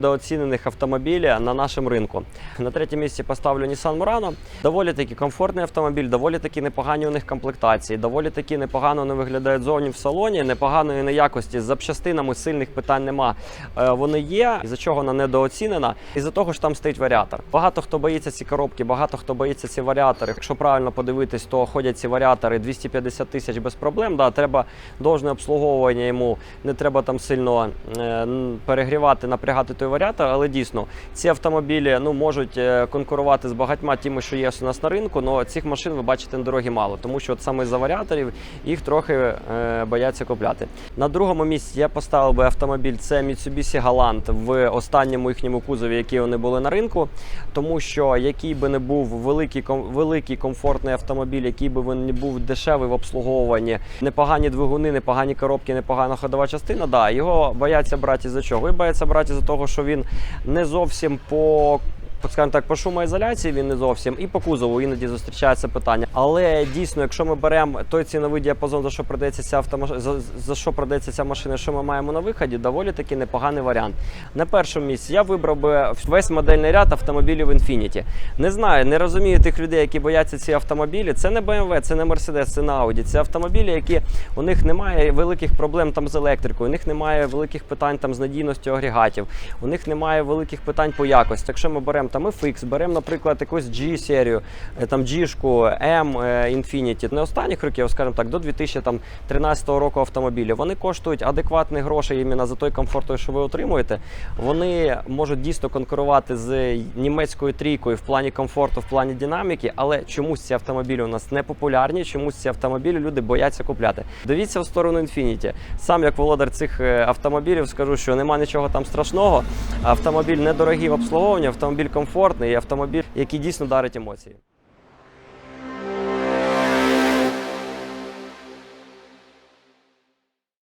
Недооцінених автомобіля на нашому ринку. На третьому місці поставлю Nissan Murano. Доволі таки комфортний автомобіль, доволі таки непогані у них комплектації, доволі таки непогано вони виглядають зовні в салоні, непоганої неякості з запчастинами сильних питань нема. Е, Вони є, із-за чого вона недооцінена. Із-за того ж там стоїть варіатор. Багато хто боїться ці коробки, багато хто боїться ці варіатори. Якщо правильно подивитись, то ходять ці варіатори 250 тисяч без проблем. Да, треба должне обслуговування йому, не треба там сильно е, перегрівати, напрягати той варіатор, але дійсно ці автомобілі ну, можуть е, конкурувати з багатьма тими, що є у нас на ринку, але цих машин ви бачите на дорогі мало, тому що от саме за варіаторів їх трохи е, бояться купляти. На другому місці я поставив би автомобіль це Mitsubishi Galant в останньому їхньому кузові, які вони були на ринку, тому що який би не був великий, великий комфортний автомобіль, який би він не був дешевий в обслуговуванні, непогані двигуни, непогані коробки, непогана ходова частина, да, його бояться брати за чого? І бояться брати за того, що він не зовсім по скажімо так, по шумоізоляції він не зовсім і по кузову іноді зустрічається питання. Але дійсно, якщо ми беремо той ціновий діапазон, за що продається ця автомаш... за, за що продається ця машина, що ми маємо на виході, доволі таки непоганий варіант. На першому місці я вибрав би весь модельний ряд автомобілів Infiniti. Не знаю, не розумію тих людей, які бояться ці автомобілі. Це не BMW, це не Mercedes, це не Audi. Це автомобілі, які у них немає великих проблем там з електрикою, у них немає великих питань там з надійністю агрегатів, у них немає великих питань по якості. Якщо ми беремо там FX, беремо, наприклад, якусь G-серію, е, там G-шку, M е, Infiniti, не останніх років, скажімо так, до 2013 року автомобілі. Вони коштують адекватних грошей іменно за той комфорт, що ви отримуєте. Вони можуть дійсно конкурувати з німецькою трійкою в плані комфорту, в плані динаміки, але чомусь ці автомобілі у нас не популярні, чомусь ці автомобілі люди бояться купляти. Дивіться в сторону Infiniti. Сам як володар цих е, автомобілів скажу, що нема нічого там страшного. Автомобіль недорогий в обслуговуванні, автомобіль комфортний і автомобіль, який дійсно дарить емоції.